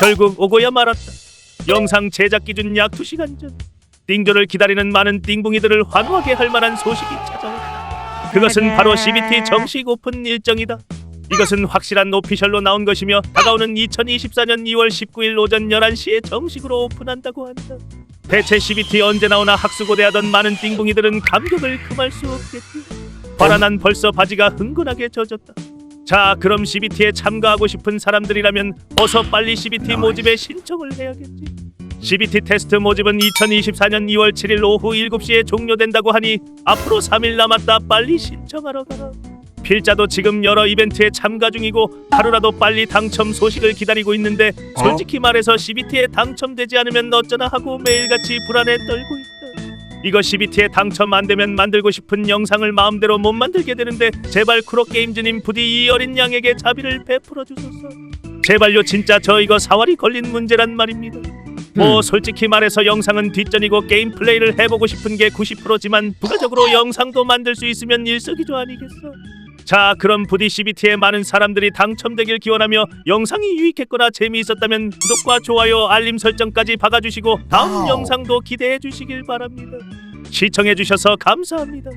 결국 오고야 말았다. 영상 제작 기준 약 2시간 전 띵조를 기다리는 많은 띵붕이들을 환호하게 할 만한 소식이 찾아왔다. 그것은 바로 CBT 정식 오픈 일정이다. 이것은 확실한 오피셜로 나온 것이며 다가오는 2024년 2월 19일 오전 11시에 정식으로 오픈한다고 한다. 대체 CBT 언제 나오나 학수고대하던 많은 띵붕이들은 감격을 금할 수 없겠지. 봐라 난 벌써 바지가 흥건하게 젖었다. 자 그럼 CBT에 참가하고 싶은 사람들이라면 어서 빨리 CBT 모집에 신청을 해야겠지. CBT 테스트 모집은 2024년 2월 7일 오후 7시에 종료된다고 하니 앞으로 3일 남았다 빨리 신청하러 가라. 필자도 지금 여러 이벤트에 참가 중이고 하루라도 빨리 당첨 소식을 기다리고 있는데 솔직히 말해서 CBT에 당첨되지 않으면 어쩌나 하고 매일같이 불안에 떨고 있다. 이거 CBT에 당첨 안 되면 만들고 싶은 영상을 마음대로 못 만들게 되는데 제발 쿠로게임즈님 부디 이 어린 양에게 자비를 베풀어 주소서. 제발요 진짜 저 이거 사활이 걸린 문제란 말입니다. 뭐 솔직히 말해서 영상은 뒷전이고 게임 플레이를 해보고 싶은 게 90%지만 부가적으로 영상도 만들 수 있으면 일석이조 아니겠어? 자 그럼 부디 CBT에 많은 사람들이 당첨되길 기원하며 영상이 유익했거나 재미있었다면 구독과 좋아요 알림 설정까지 박아주시고 다음 영상도 기대해 주시길 바랍니다. 시청해 주셔서 감사합니다.